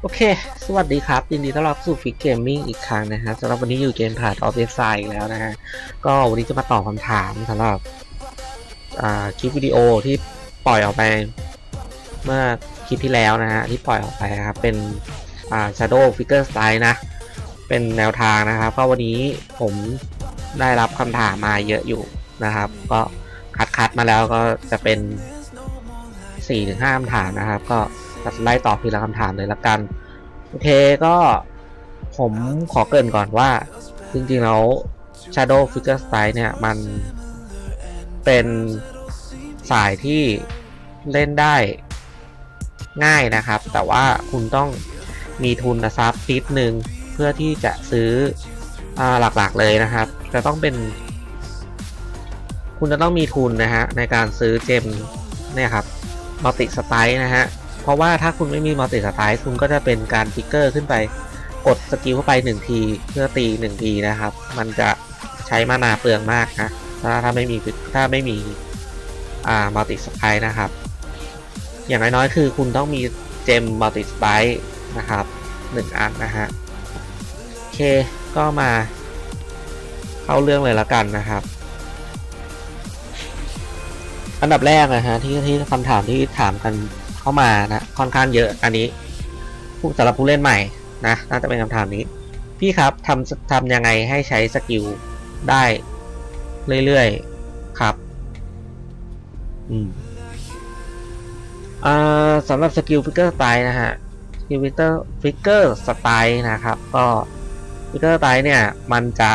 โอเค สวัสดีครับ ยินดีต้อนรับสู่ฟิกเกมมิ่งอีกครั้งนะฮะสำหรับวันนี้อยู่เกมผ่านออฟเวบไซต์แล้วนะฮะ ก็วันนี้จะมาตอบคำถามสำหรับคลิปวิดีโอที่ปล่อยออกไป เมื่อคลิปที่แล้วนะฮะ ที่ปล่อยออกไปนะครับ เป็นอ่า Shadow Figure Style นะ เป็นแนวทางนะครับ ก็วันนี้ผมได้รับคำถามมาเยอะอยู่นะครับ ก็คัดคัดมาแล้วก็จะเป็น4-5คำถามนะครับ ก็ จะไล่ตอบทีละคำถามเลยละกัน โอเคก็ผมขอเกรินก่อนว่า จริงๆแล้ว Shadow Figure Style เนี่ย มันเป็นสายที่เล่นได้ง่ายนะครับ แต่ว่าคุณต้องมีทุนทรัพย์นิดนึงเพื่อที่จะซื้ออหลักๆเลยนะครับ จะต้องเป็น คุณจะต้องมีทุนนะฮะในการซื้อเจมเนี่ยครับมัลติสไตล์นะฮะ ราะว่าถ้าคุณไม่มีมัลติสไตล์คุณก็จะเป็นการฟิกเกอร์ขึ้นไปกดสกิลเข้าไป 1 ทีเพื่อตี 1 ทีนะครับ มันจะใช้มานาเปลืองมากนะถ้าถ้าไม่มีถ้าไม่มีอ่ามัลติสไตล์นะครับ อย่างน้อยๆ คือคุณต้องมีเจมมัลติสไตล์นะครับ 1 อันนะฮะโอเคก็มาเข้าเรื่องเลยละกันนะครับอันดับแรกนะฮะที่ที่คำถามที่ถามกัน เข้ามานะค่อนข้างเยอะอันนี้ผู้สำหรับผู้เล่นใหม่นะน่าจะเป็นคำถามนี้ พี่ครับทำทำยังไงให้ใช้สกิลได้เรื่อยๆครับ อืมอ่าสำหรับสกิลฟิกเกอร์สไตล์นะฮะสกิลฟิกเกอร์ฟิกเกอร์สไตล์นะครับ ก็ฟิกเกอร์สไตล์เนี่ย มันจะ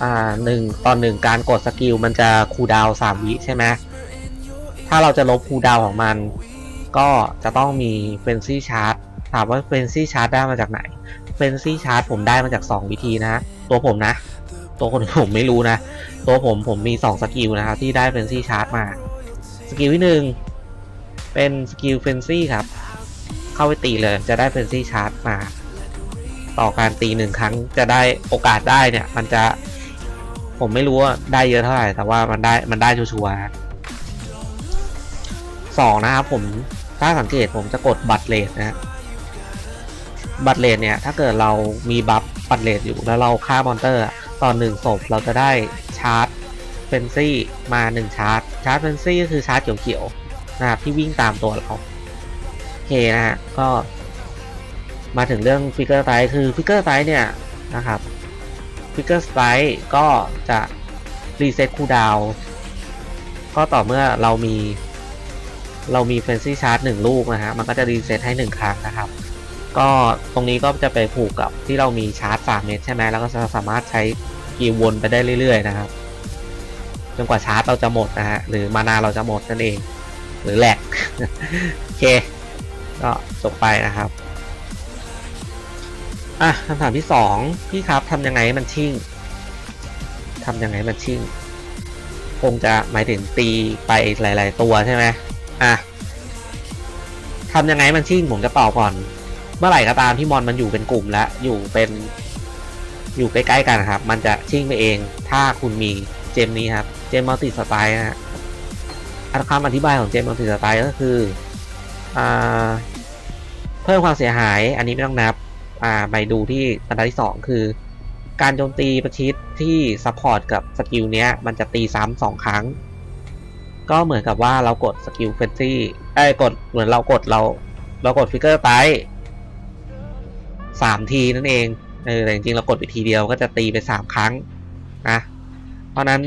อ่าหนึ่งตอนหนึ่งการกดสกิลมันจะคูลดาวสามวิใช่ไหม ถ้าเราจะลบคูดาวของมัน ก็จะต้องมีเฟนซี่ชาร์จถามว่าเฟนซี่ชาร์จได้มาจากไหนเฟนซี่ชาร์จผมได้มาจาก 2 วิธีนะ ตัวผมนะ ตัวคนอื่นผมไม่รู้นะ ตัวผมผมมี 2 สกิลนะครับ ที่ได้เฟนซี่ชาร์จมา สกิลที่หนึ่งเป็นสกิลเฟนซี่ครับ เข้าไปตีเลยจะได้เฟนซี่ชาร์จมา ต่อการตีหนึ่งครั้งจะได้โอกาสได้เนี่ย มันจะผมไม่รู้ว่าได้เยอะเท่าไหร่ แต่ว่ามันได้มันได้ชัวร์ ๆนะสองนะครับผมถ้าสังเกตผมจะกดบัตรเลทนะฮะบัตรเลทเนี่ย ถ้าเกิดเรามีบัฟบัตรเลทอยู่แล้วเราฆ่ามอนเตอร์ตอนหนึ่งศพเราจะได้ชาร์จเฟนซี่มาหนึ่งชาร์จชาร์จเฟนซี่ก็คือชาร์จเขียวๆนะครับที่วิ่งตามตัวเราโอเคนะฮะก็ มาถึงเรื่องฟิกเกอร์ไซส์คือฟิกเกอร์ไซส์เนี่ยนะครับฟิกเกอร์สไตล์ก็จะรีเซ็ตคูดาวก็ต่อเมื่อเรามี เรามีเฟนซี่ชาร์จหนึ่งลูกนะฮะมันก็จะรีเซ็ตให้หนึ่งครั้งนะครับ ก็ตรงนี้ก็จะไปผูกกับที่เรามีชาร์จ 3 เมตรใช่ไหมแล้วก็จะสามารถใช้กีวนไปได้เรื่อย ๆ นะครับจนกว่าชาร์จเราจะหมดนะฮะหรือมานาเราจะหมดนั่นเอง หรือแหลกโอเค ก็จบไปนะครับอะคำถามที่สองพี่ครับทำยังไงให้มันชิ่งทำยังไงให้มันชิ่งคงจะหมายถึงตีไปหลาย ๆ ตัวใช่ไหม อะทำยังไงมันชิ่งผมจะตอบก่อน เมื่อไหร่ก็ตามที่มอนมันอยู่เป็นกลุ่มแล้วอยู่เป็น อยู่ใกล้ๆกันครับ มันจะชิ่งไปเอง ถ้าคุณมีเจมนี้ครับ เจมมัลติสไตล์นะฮะอันคำอธิบายของเจมมัลติสไตล์ก็คืออ่าเพิ่มความเสียหาย อันนี้ไม่ต้องนับ อ่าไปดูที่บรรทัดที่สองคือ การโจมตีประชิดที่ซัพพอร์ตกับสกิลเนี้ย มันจะตีซ้ำสองครั้ง ก็เหมือนกับว่าเรากดสกิลเฟนซี่ไอ้กดเหมือนเรากดเราเรากดฟิกเกอร์ไตสามทีนั่นเองเออแต่จริงๆเรากดไปทีเดียวก็จะตีไปสามครั้งนะ เพราะนั้น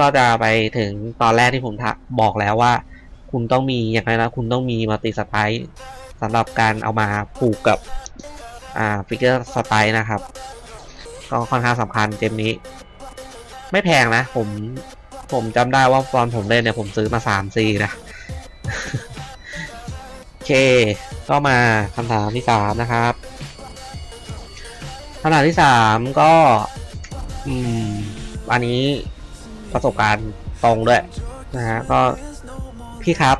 ก็จะไปถึงตอนแรกที่ผมบอกแล้วว่า คุณต้องมีอย่างไรนะคุณต้องมีมัลติสไตล์สำหรับการเอามาผูกกับอ่าฟิกเกอร์สไตล์นะครับ ก็ค่อนข้างสำคัญเกมนี้ ไม่แพงนะ ผม ผมจำได้ว่าตอนผมเล่นเนี่ยผมซื้อมาสามซีนะ โอเค ก็มาคำถามที่สามนะครับคำถามที่สามก็ อืม อันนี้ประสบการณ์ตรงด้วยนะฮะก็พี่ครับ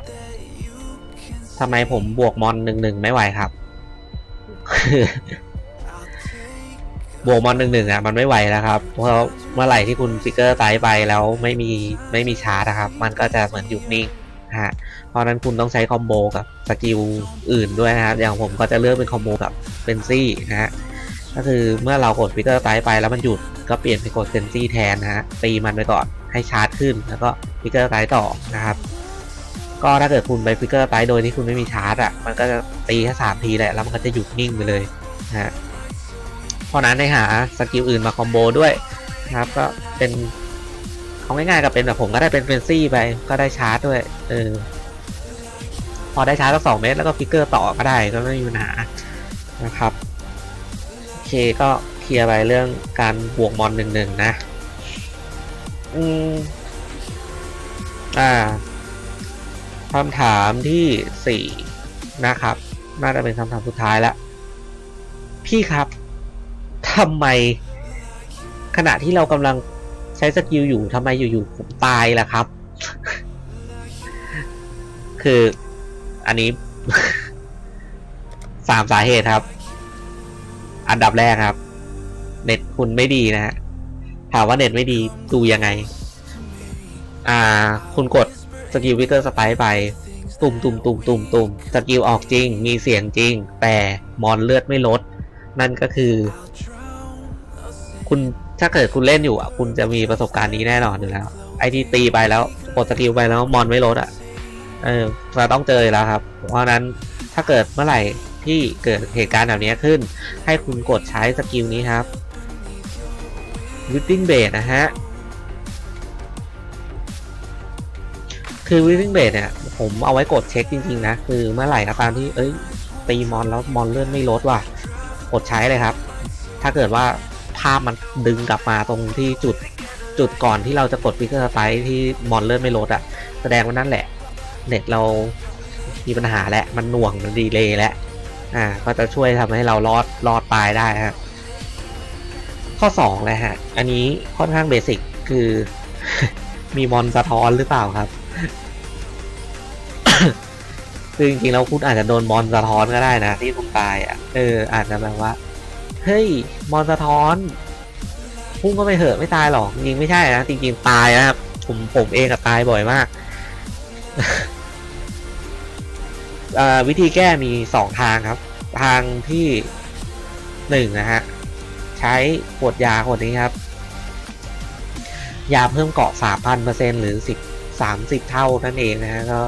ทำไมผมบวกมอนหนึ่งหนึ่งไม่ไหวครับ บวกมอนหนึ่งหนึ่งอะมันไม่ไหวแล้วครับ เพราะเมื่อไหร่ที่คุณฟิกเกอร์ไตไปแล้วไม่มีไม่มีชาร์จนะครับ มันก็จะเหมือนหยุดนิ่งฮะเพราะนั้นคุณต้องใช้คอมโบกับสกิลอื่นด้วยนะครับ อย่างผมก็จะเลือกเป็นคอมโบกับเฟนซี่นะฮะก็คือเมื่อเรากดฟิกเกอร์ไตไปแล้วมันหยุดก็เปลี่ยนไปกดเฟนซี่แทนนะฮะตีมันไปก่อนให้ชาร์จขึ้น แล้วก็ฟิกเกอร์ไตต่อนะครับ ก็ถ้าเกิดคุณไปฟิกเกอร์ไตโดยที่คุณไม่มีชาร์จอะมันก็จะตีแค่สามทีแหละแล้วมันก็จะหยุดนิ่งไปเลยนะฮะ พราะนั้นให้หาสกิลอื่นมาคอมโบด้วยนะครับ ก็เป็นเอาง่ายๆกับเป็นแบบผมก็ได้เป็นเฟนซี่ไปก็ได้ชาร์จด้วยเออพอได้ชาร์จสักสองเมตรแล้วก็ฟิกเกอร์ต่อก็ได้ก็ไม่มีปัญหานะครับโอเคก็เคลียร์ไปเรื่องการบวกมอนหนึ่งหนึ่งนะอืมอ่าคำถามที่สี่นะครับ น่าจะเป็นคำถามสุดท้ายล้วพี่ครับ ทำไม ขณะที่เรากำลังใช้สกิลอยู่ทำไมอยู่ๆผมตายล่ะครับ คืออันนี้สามสาเหตุครับ อันดับแรกครับ เน็ตคุณไม่ดีนะฮะถามว่าเน็ตไม่ดีดูยังไง อ่า คุณกดสกิลวิเกอร์สไปไป ตุ่มตุ่มตุ่มตุ่มตุ่มสกิลออกจริง มีเสียงจริง แต่มอนเลือดไม่ลด นั่นก็คือ คุณถ้าเกิดคุณเล่นอยู่อะคุณจะมีประสบการณ์นี้แน่นอนอยู่แล้ว ไอที่ตีไปแล้วกดสกิลไปแล้วมอนไม่ลดอะเออเราต้องเจออยู่แล้วครับ เพราะนั้นถ้าเกิดเมื่อไหร่ที่เกิดเหตุการณ์แบบนี้ขึ้น ให้คุณกดใช้สกิลนี้ครับวิตติ้งเบสนะฮะ คือวิ i ิ i งเบสเนี่ย ผมเอาไว้กดเช็คจริงๆนะ คือเมื่อไหร่ก็ตามที่เอ้ยตีมอนแล้วมอนเลื่อนไม่ลดว่ะ กดใช้เลยครับ ถ้าเกิดว่า ภาพมันดึงกลับมาตรงที่จุดจุดก่อนที่เราจะกดฟิกเกอร์ไปที่มอนเลื่อนไม่ลดอะแสดงว่านั่นแหละ เน็ตเรามีปัญหาแล้วมันหน่วงมันดีเลย์แล้วอ่า ก็จะช่วยทำให้เรารอดรอดตายได้ฮะข้อสองเลยฮะ อันนี้ค่อนข้างเบสิกคือ มีมอนสะท้อนหรือเปล่าครับคือจริงๆแล้วคุณอาจจะโดนมอนสะท้อนก็ได้นะที่คุณตายอะเอออาจจะแบบว่า เฮ้ย มอนสะท้อน พุ่งก็ไปเหอะไม่ตายหรอก จริงไม่ใช่นะ จริงๆ ตายนะครับ ผมผมเองกับตายบ่อยมาก วิธีแก้มีสองทางครับ ทางที่หนึ่งนะฮะ ใช้ขวดยาขวดนี้ครับ ยาเพิ่มเกาะสามพันเปอร์เซ็นหรือสิบสามสิบเท่านั่นเองนะฮะก็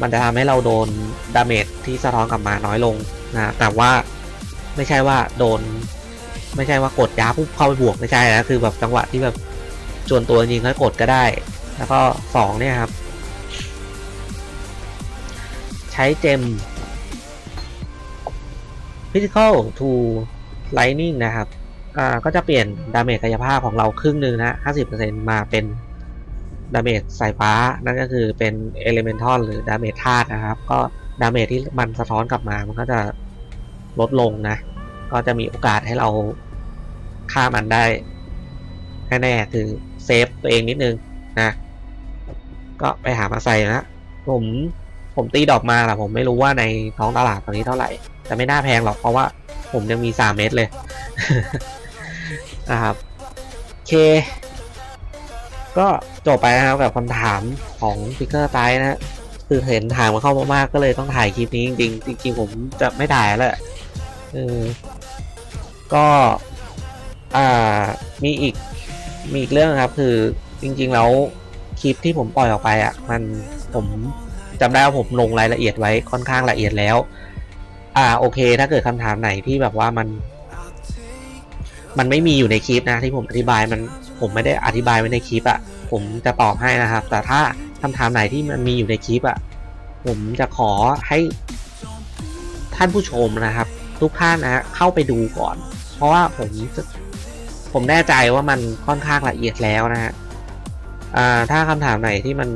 มันจะทำให้เราโดนดาเมจที่สะท้อนกลับมาน้อยลงนะแต่ว่า ไม่ใช่ว่าโดน ไม่ใช่ว่ากดยาปุ๊บเข้าไปบวกไม่ใช่นะคือแบบจังหวะที่แบบจวนตัวจริงๆก็กดก็ได้ แล้วก็สองเนี่ยครับ ใช้เจม physical to lightning นะครับอ่าก็จะเปลี่ยนดาเมจกายภาพของเราครึ่งหนึ่งนะ 50%มาเป็นดาเมจสายฟ้า นั่นก็คือเป็น elemental หรือดาเมจธาตุนะครับ ก็ดาเมจที่มันสะท้อนกลับมา มันก็จะลดลงนะ ก็จะมีโอกาสให้เราฆ่ามันได้แน่ๆคือเซฟตัวเองนิดนึงนะก็ไปหามาใส่นะผมผมตีดอกมาแหละผมไม่รู้ว่าในท้องตลาดตอนนี้เท่าไหร่ แต่ไม่น่าแพงหรอกเพราะว่าผมยังมีสามเม็ดเลยนะครับเค ก็จบไปนะครับกับคำถามของฟิกเกอร์ไตนะฮะคือเห็นถามมาเข้ามากๆก็เลยต้องถ่ายคลิปนี้จริงๆจริงๆผมจะไม่ถ่ายแล้วเออ ก็อ่ามีอีกมีอีกเรื่องครับ คือจริงๆแล้วคลิปที่ผมปล่อยออกไปอะ มันผมจำได้ว่าผมลงรายละเอียดไว้ค่อนข้างละเอียดแล้ว อ่าโอเค ถ้าเกิดคำถามไหนที่แบบว่ามัน มันไม่มีอยู่ในคลิปนะที่ผมอธิบายมันผมไม่ได้อธิบายไว้ในคลิปอะผมจะตอบให้นะครับ แต่ถ้าคำถามไหนที่มันมีอยู่ในคลิปอะผมจะขอให้ท่านผู้ชมนะครับ ทุกท่านนะเข้าไปดูก่อน เพราะว่าผมผมแน่ใจว่ามันค่อนข้างละเอียดแล้วนะฮะถ้าคำถามไหนที่มัน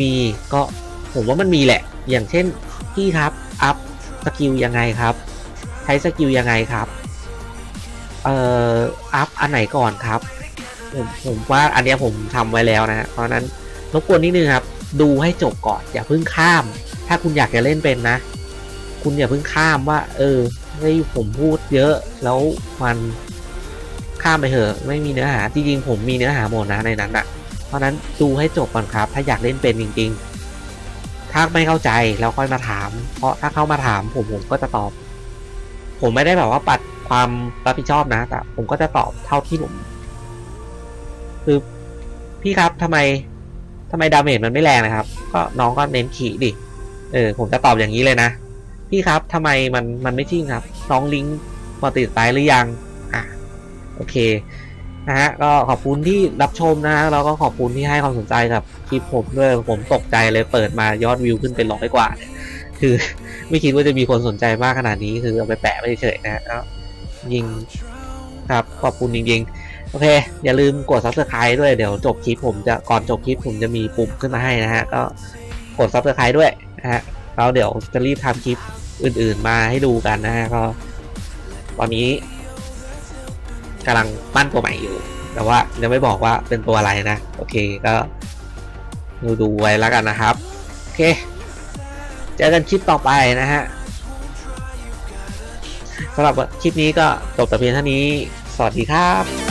มีก็ผมว่ามันมีแหละ อย่างเช่นพี่ครับอัพสกิลยังไงครับ ใช้สกิลยังไงครับเอ่ออัพอันไหนก่อนครับ ผมผมว่าอันเนี้ยผมทำไว้แล้วนะฮะเพราะนั้นรบกวนนิดนึงครับ ดูให้จบก่อนอย่าเพิ่งข้าม ถ้าคุณอยากจะเล่นเป็นนะ คุณอย่าเพิ่งข้ามว่า เออ เฮ้ยผมพูดเยอะแล้วมันข้ามไปเถอะไม่มีเนื้อหาจริงๆผมมีเนื้อหาหมดนะในนั้นอะเพราะนั้นดูให้จบก่อนครับ ถ้าอยากเล่นเป็นจริง ๆ ถ้าไม่เข้าใจแล้วค่อยมาถาม เพราะถ้าเข้ามาถามผมผมก็จะตอบ ผมไม่ได้แบบว่าปัดความรับผิดชอบนะแต่ผมก็จะตอบเท่าที่ผมคือพี่ครับทำไมทำไมดาเมจมันไม่แรงนะครับ ก็น้องก็เน้นขี่ดิเออผมจะตอบอย่างนี้เลยนะ พี่ครับทำไมมันมันไม่ทิ้งครับ น้องลิงก์มาติดไปหรือยัง อะ โอเค นะฮะ ก็ขอบคุณที่รับชมนะฮะแล้วก็ขอบคุณที่ให้ความสนใจกับคลิปผมด้วย ผมตกใจเลยเปิดมายอดวิวขึ้นเป็นร้อยกว่า คือไม่คิดว่าจะมีคนสนใจมากขนาดนี้ คือเอาไปแปะไม่เฉยนะฮะยิงครับ ขอบคุณจริงๆ โอเค อย่าลืมกด subscribe ด้วย เดี๋ยวจบคลิปผมจะ ก่อนจบคลิปผมจะมีปุ่มขึ้นมาให้นะฮะ ก็กด subscribe ด้วยนะฮะแล้วเดี๋ยวจะรีบทำคลิป อื่นๆมาให้ดูกันนะฮะก็ตอนนี้กำลังปั้นตัวใหม่อยู่ แต่ว่ายังไม่บอกว่าเป็นตัวอะไรนะ โอเคก็ดูดูไว้แล้วกันนะครับ โอเค เจอกันคลิปต่อไปนะฮะสำหรับคลิปนี้ก็จบแต่เพียงเท่านี้ สวัสดีครับ